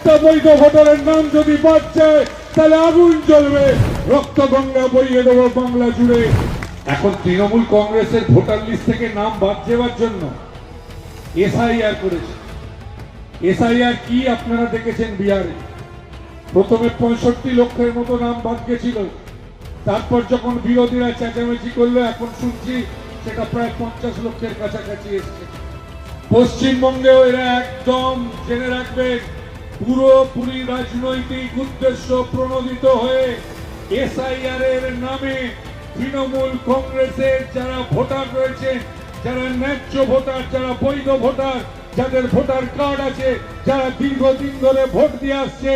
একটা বৈধ ভোটারের নাম যদি যায় তাহলে আগুন জ্বলবে। রক্ত গঙ্গা বইয়ে দেবো বাংলা জুড়ে। এখন তৃণমূল কংগ্রেসের ভোটার লিস্ট থেকে নাম বাদ দেওয়ার জন্য এসআইআর করেছে। এসআইআর কি আপনারা দেখেছেন বিহারে? প্রথমে পঁয়ষট্টি লক্ষের মতো নাম বাদ গেছিল। তারপর যখন বিরোধীরা চেঁচামেচি করল, এখন শুনছি সেটা প্রায় পঞ্চাশ লক্ষের কাছাকাছি এসছে। পশ্চিমবঙ্গেও এরা একদম জেনে রাখবেন পুরোপুরি রাজনৈতিক উদ্দেশ্য প্রণোদিত হয়ে এসআইআর এর নামে তৃণমূল কংগ্রেসের যারা ভোটার রয়েছে যারা ন্যায্য ভোটার, যারা বৈধ ভোটার, যাদের ভোটার কার্ড আছে, যারা দীর্ঘদিন ধরে ভোট দিয়ে আসছে,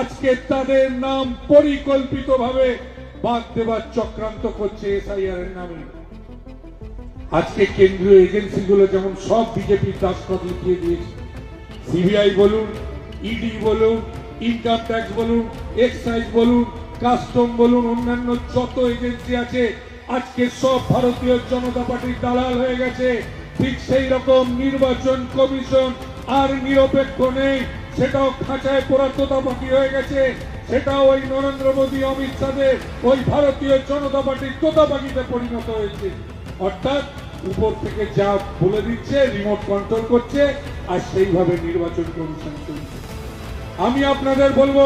আজকে তাদের নাম পরিকল্পিতভাবে বাদ দেবার চক্রান্ত করছে এসআইআর এর নামে। আজকে কেন্দ্রীয় এজেন্সিগুলো যেমন সব বিজেপির দাসপথ লিখিয়ে দিয়েছে। সিবিআই বলুন ইডি বলুন ইনকাম ট্যাক্স বলুন এক্সাইজ বলুন কাস্টম বলুন, অন্যান্য যত এজেন্সি আছে, আজকে সব ভারতীয় জনতা পার্টির দালাল হয়ে গেছে। ঠিক সেই রকম নির্বাচন কমিশন আর নিরপেক্ষ নেই। সেটাও খাঁচায় পড়া তোতাপাকি হয়ে গেছে। সেটাও ওই নরেন্দ্র মোদী, অমিত শাহের ওই ভারতীয় জনতা পার্টির তোতাপাকিতে পরিণত হয়েছে। অর্থাৎ উপর থেকে যা বলে দিচ্ছে রিমোট কন্ট্রোল করছে, আর সেইভাবে নির্বাচন কমিশন চলছে। আমি আপনাদের বলব,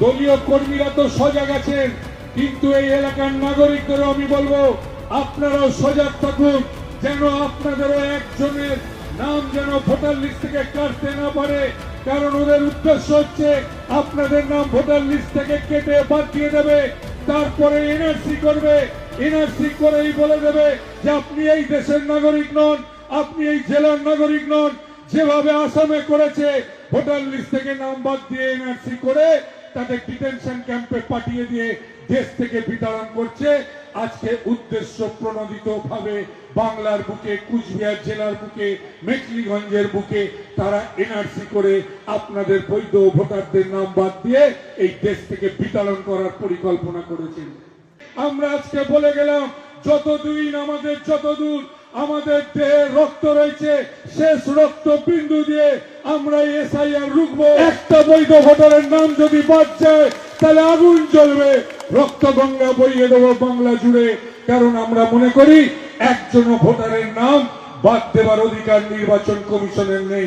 দলীয় কর্মীরা তো সজাগ আছেন, কিন্তু এই এলাকার নাগরিকদেরও আমি বলব, আপনারাও সজাগ থাকুন, যেন আপনাদেরও একজনের নাম যেন ভোটার লিস্ট থেকে কাটতে না পারে। কারণ ওদের উদ্দেশ্য হচ্ছে, আপনাদের নাম ভোটার লিস্ট থেকে কেটে বাদ দিয়ে দেবে, তারপরে এনআরসি করবে এনআরসি করেই বলে দেবে যে আপনি এই দেশের নাগরিক নন, আপনি এই জেলার নাগরিক নন। যেভাবে আসামে করেছে ভোটার লিস্ট থেকে নাম বাদ দিয়ে এনআরসি করে তাদের ডিটেনশন ক্যাম্পে পাঠিয়ে দিয়ে দেশ থেকে বিতরণ করছে। আজকে উদ্দেশ্য প্রণোদিত ভাবে বাংলার বুকে, কুচবিহার জেলার বুকে মেখলিগঞ্জের বুকে তারা এনআরসি করে আপনাদের বৈধ ভোটারদের নাম বাদ দিয়ে এই দেশ থেকে বিতরণ করার পরিকল্পনা করেছেন। আমরা আজকে বলে গেলাম, যতদিন আমাদের যতদূর আমাদের দেহে রক্ত রয়েছে, শেষ রক্ত বিন্দু দিয়ে আমরা এসআইআর রুখবো। একটা বৈধ ভোটারের নাম যদি বাদ যায়, তাহলে আগুন জ্বলবে। রক্ত গঙ্গা বইয়ে দেবো বাংলা জুড়ে। কারণ আমরা মনে করি একজন ভোটারের নাম বাদ দেবার অধিকার নির্বাচন কমিশনের নেই।